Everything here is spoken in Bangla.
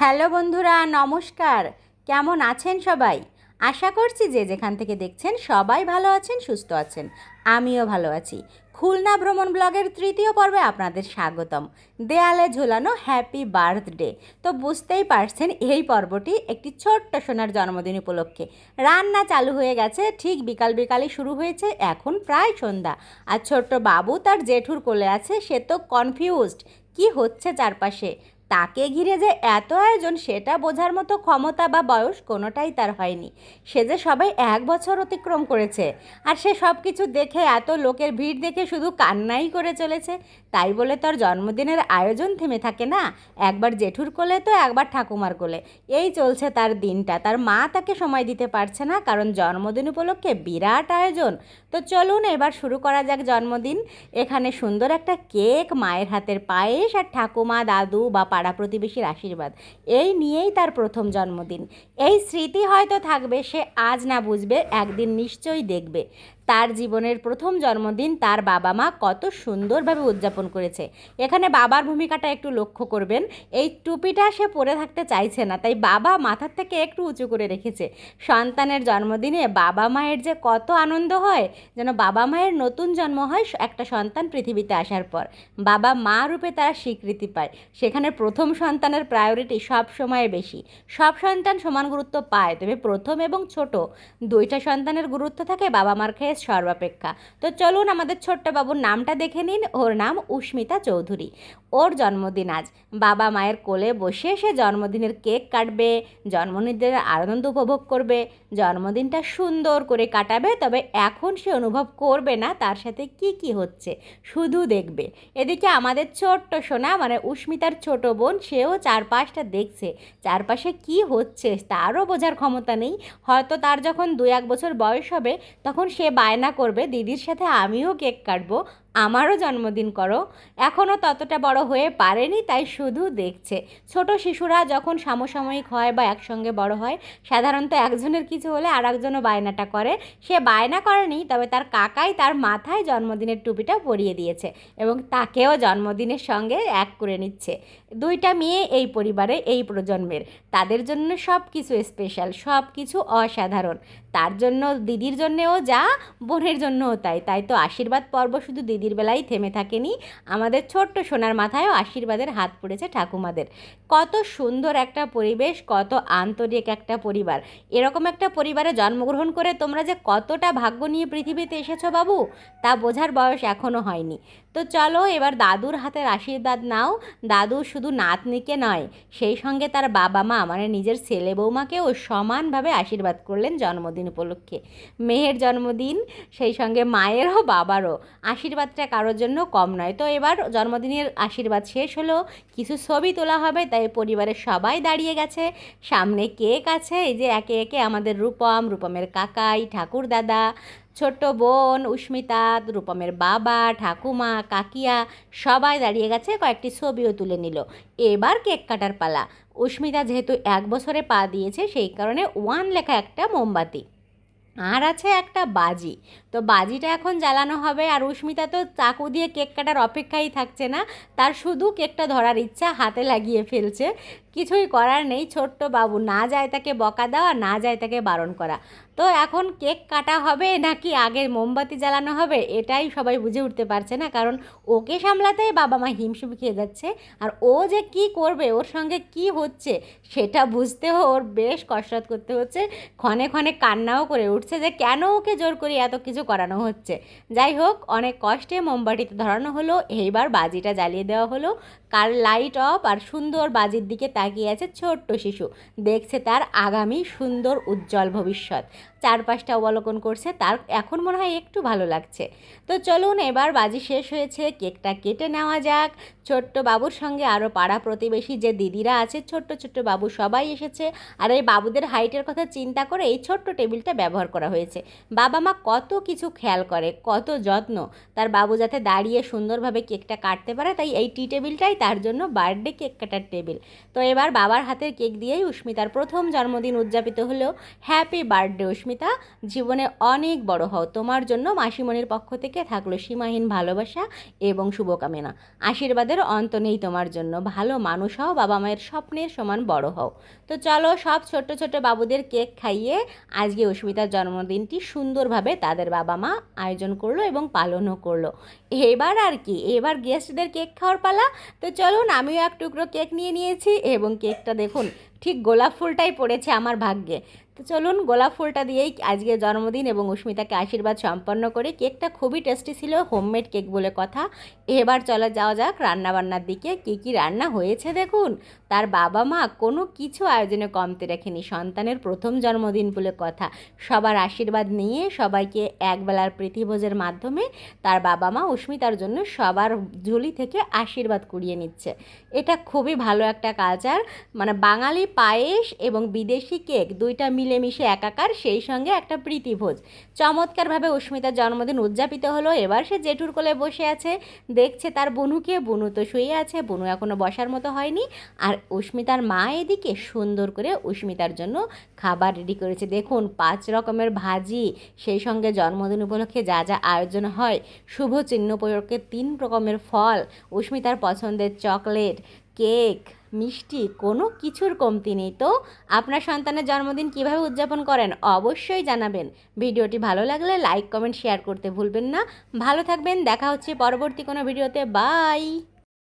হ্যালো বন্ধুরা, নমস্কার। কেমন আছেন সবাই? আশা করছি যে যেখান থেকে দেখছেন সবাই ভালো আছেন, সুস্থ আছেন। আমিও ভালো আছি। খুলনা ভ্রমণ ব্লগের তৃতীয় পর্বে আপনাদের স্বাগতম। দেয়ালে ঝোলানো হ্যাপি বার্থডে। তো বুঝতেই পারছেন, এই পর্বটি একটি ছোট্ট সোনার জন্মদিন উপলক্ষে। রান্না চালু হয়ে গেছে, ঠিক বিকাল বিকালই শুরু হয়েছে, এখন প্রায় সন্ধ্যা। আর ছোট্ট বাবু তার জেঠুর কোলে আছে, সে তো কনফিউজড কি হচ্ছে চারপাশে? তাকে ঘিরে যে এত আয়োজন, সেটা বোঝার মতো ক্ষমতা বা বয়স কোনোটাই তার হয়নি। সে যে সবাই এক বছর অতিক্রম করেছে আর সে সব কিছু দেখে, এত লোকের ভিড় দেখে শুধু কান্নাই করে চলেছে, তাই বলে তোর জন্মদিনের আয়োজন থেমে থাকে না। একবার জেঠুর কোলে তো একবার ঠাকুমার কোলে। এই চলছে তার দিনটা। তার মা তাকে সময় দিতে পারছে না, কারণ জন্মদিন উপলক্ষে বিরাট আয়োজন। তো চলুন এবার শুরু করা যাক জন্মদিন। এখানে সুন্দর একটা কেক, মায়ের হাতের পায়েস আর ঠাকুমা, দাদু বা পাড়া প্রতিবেশীর আশীর্বাদ। এই নিয়েই তার প্রথম জন্মদিন। এই স্মৃতি হয়তো থাকবে, সে আজ না বুঝবে, একদিন নিশ্চয়ই দেখবে। তার জীবনের প্রথম জন্মদিন তার বাবা মা কত সুন্দরভাবে উদযাপন করেছে। এখানে বাবার ভূমিকাটা একটু লক্ষ্য করবেন। এই টুপিটা সে পরে থাকতে চাইছে না, তাই বাবা মাথার থেকে একটু উঁচু করে রেখেছে। সন্তানের জন্মদিনে বাবা মায়ের যে কত আনন্দ হয়, যেন বাবা মায়ের নতুন জন্ম হয় একটা সন্তান পৃথিবীতে আসার পর। বাবা মা রূপে তারা স্বীকৃতি পায়। সেখানে প্রথম সন্তানের প্রায়োরিটি সব সময় বেশি। সব সন্তান সমান গুরুত্ব পায়, তবে প্রথম এবং ছোট দুইটা সন্তানের গুরুত্ব থাকে বাবা মার খেয়ে সর্বাপেক্ষা। তো চলুন আমাদের ছোট্ট বাবুর নামটা দেখে নিন। ওর নাম উস্মিতা চৌধুরী। ওর জন্মদিন আজ। বাবা মায়ের কোলে বসে সে জন্মদিনের কেক কাটবে, জন্মদিনের আনন্দ উপভোগ করবে, জন্মদিনটা সুন্দর করে কাটাবে, তবে এখন সে অনুভব করবে না তার সাথে কি কি হচ্ছে, শুধু দেখবে। এদিকে আমাদের ছোট্ট সোনা মানে উস্মিতার ছোট বোন, সেও চারপাশটা দেখছে। চারপাশে কি হচ্ছে তারও বোঝার ক্ষমতা নেই। হয়তো তার যখন দু এক বছর বয়স হবে, তখন সে বায়না করবে দিদির সাথে আমিও কেক কাটবো। আমারও জন্মদিন করো। এখনও ততটা বড় হয়ে পারেনি, তাই শুধু দেখছে। ছোট শিশুরা যখন সমসাময়িক হয় বা একসঙ্গে বড় হয়, সাধারণত একজনের কিছু হলে আর একজনও বায়নাটা করে। সে বায়না করেনি, তবে তার কাকাই তার মাথায় জন্মদিনের টুপিটা পরিয়ে দিয়েছে এবং তাকেও জন্মদিনের সঙ্গে এক করে নিচ্ছে। দুইটা মেয়ে এই পরিবারে, এই প্রজন্মের। তাদের জন্য সব কিছু স্পেশাল সব কিছু অসাধারণ। তার জন্য, দিদির জন্যেও যা, বোনের জন্যও তাই। তাই তো আশীর্বাদ পর্ব শুধু দিদির বেলায় থেমে থাকেনি। আমাদের ছোট্ট সোনার মাথায়ও আশীর্বাদের হাত পড়েছে ঠাকুমাদের। কত সুন্দর একটা পরিবেশ, কত আন্তরিক একটা পরিবার। এরকম একটা পরিবারে জন্মগ্রহণ করে তোমরা যে কতটা ভাগ্য নিয়ে পৃথিবীতে এসেছ বাবু, তা বোঝার বয়স এখনও হয়নি। তো চলো এবার দাদুর হাতের আশীর্বাদ নাও। দাদু শুধু নাতনিকে নয়, সেই সঙ্গে তার বাবা মা মানে নিজের ছেলে বৌমাকেও সমানভাবে আশীর্বাদ করলেন জন্মদিন উপলক্ষে। মেয়ের জন্মদিন, সেই সঙ্গে মায়েরও বাবারও। আশীর্বাদটা কারোর জন্য কম নয়। তো এবার জন্মদিনের আশীর্বাদ শেষ হলো, কিছু ছবি তোলা হবে, তাই পরিবারের সবাই দাঁড়িয়ে গেছে। সামনে কেক আছে, এই যে একে একে আমাদের রূপম, রূপমের কাকাই ঠাকুর দাদা ছোট্ট বোন উস্মিতা রূপমের বাবা, ঠাকুমা, কাকিয়া সবাই দাঁড়িয়ে গেছে, কয়েকটি ছবিও তুলে নিল। এবার কেক কাটার পালা। উস্মিতা যেহেতু এক বছরে পা দিয়েছে, সেই কারণে ওয়ান লেখা একটা মোমবাতি। আর আছে একটা বাজি। তো বাজিটা এখন জ্বালানো হবে, আর উস্মিতা তো চাকু দিয়ে কেক কাটার অপেক্ষাই থাকছে না। তার শুধু কেকটা ধরার ইচ্ছা হাতে লাগিয়ে ফেলছে। কিছুই করার নেই, ছোট্ট বাবু। না যায় তাকে বকা দেওয়া, না যায় তাকে বারণ করা। তো এখন কেক কাটা হবে নাকি আগের মোমবাতি জ্বালানো হবে? এটাই সবাই বুঝে উঠতে পারছে না। কারণ ওকে সামলাতেই বাবা মা হিমশিম খেয়ে যাচ্ছে। আর ও যে কি করবে, ওর সঙ্গে কি হচ্ছে, সেটা বুঝতেও ওর বেশ কসরত করতে হচ্ছে। ক্ষণে ক্ষণে কান্নাও করে উঠছে যে কেন ওকে জোর করে এত কিছু করানো হচ্ছে। যাই হোক, অনেক কষ্টে মোমবাতিতে ধরানো হলো। এইবার বাজিটা জ্বালিয়ে দেওয়া হলো। কার লাইট অফ আর সুন্দর বাজির দিকে তাকিয়ে আছে ছোট্ট শিশু। দেখছে তার আগামী সুন্দর উজ্জ্বল ভবিষ্যৎ। চারপাশটা অবলোকন করছে, তার এখন মনে হয় একটু ভালো লাগছে। তো চলুন এবার বাজি শেষ হয়েছে, কেকটা কেটে নেওয়া যাক। ছোট্ট বাবুর সঙ্গে আরও পাড়া প্রতিবেশী যে দিদিরা আছে, ছোট্ট ছোট্ট বাবু সবাই এসেছে। আর এই বাবুদের হাইটের কথা চিন্তা করে এই ছোট্ট টেবিলটা ব্যবহার করা হয়েছে। বাবা মা কত কিছু খেয়াল করে, কত যত্ন। তার বাবু যাতে দাঁড়িয়ে সুন্দরভাবে কেকটা কাটতে পারে, তাই এই টি টেবিলটাই তার জন্য বার্থডে কেক কাটার টেবিল। তো এবার বাবার হাতের কেক দিয়েই উস্মিতার প্রথম জন্মদিন উদযাপিত হলো। হ্যাপি বার্থডে উস্মিতা উস্মিতা জীবনে অনেক বড় হও। তোমার জন্য মাসিমণির পক্ষ থেকে থাকল সীমাহীন ভালোবাসা এবং শুভকামনা। আশীর্বাদের অন্ত নেই তোমার জন্য। ভালো মানুষ হও, বাবা মায়ের স্বপ্নের সমান বড় হও। তো চলো সব ছোট ছোট বাবুদের কেক খাইয়ে আজকে অস্মিতার জন্মদিনটি সুন্দরভাবে তাদের বাবা মা আয়োজন করল এবং পালনও করল। এবার আর কি, এবার গেস্টদের কেক খাওয়ার পালা। তো চলুন, আমিও এক টুকরো কেক নিয়ে নিয়েছি এবং কেকটা দেখুন ঠিক গোলাপ ফুলটাই পড়েছে আমার ভাগ্যে। তো চলুন গোলাপ ফুলটা দিয়েই আজকে জন্মদিন এবং উস্মিতাকে আশীর্বাদ সম্পন্ন করে। কেকটা খুবই টেস্টি ছিল হোমমেড কেক বলে কথা। এবার চলে যাওয়া যাক রান্নাবান্নার দিকে, কী কী রান্না হয়েছে দেখুন। তার বাবা মা কোনো কিছু আয়োজনে কমতে রাখেনি, সন্তানের প্রথম জন্মদিন বলে কথা। সবার আশীর্বাদ নিয়ে সবাইকে একবেলার প্রীতিভোজের মাধ্যমে তার বাবা মা উস্মিতার জন্য সবার ঝুলি থেকে আশীর্বাদ কুড়িয়ে নিচ্ছে। এটা খুবই ভালো একটা কালচার মানে বাঙালি পায়েস এবং বিদেশি কেক দুইটা মিলেমিশে একাকার, সেই সঙ্গে একটা প্রীতিভোজ। চমৎকারভাবে উস্মিতার জন্মদিন উদযাপিত হলো। এবার সে জেঠুর কোলে বসে আছে। দেখছে তার বনুকে বনু তো শুয়ে আছে। বনু এখনও বসার মতো হয়নি। আর উস্মিতার মা এদিকে সুন্দর করে উস্মিতার জন্য খাবার রেডি করেছে। দেখুন, পাঁচ রকমের ভাজি, সেই সঙ্গে জন্মদিন উপলক্ষে যা যা আয়োজন হয়, শুভ চিহ্ন প্রয়োগকে তিন রকমের ফল উস্মিতার পছন্দের চকলেট কেক, মিষ্টি, কোনো কিছুর কমতি নেই। তো আপনার সন্তানের জন্মদিন কীভাবে উদযাপন করেন অবশ্যই জানাবেন। ভিডিওটি ভালো লাগলে লাইক, কমেন্ট, শেয়ার করতে ভুলবেন না। ভালো থাকবেন, দেখা হচ্ছে পরবর্তী কোনো ভিডিওতে। বাই!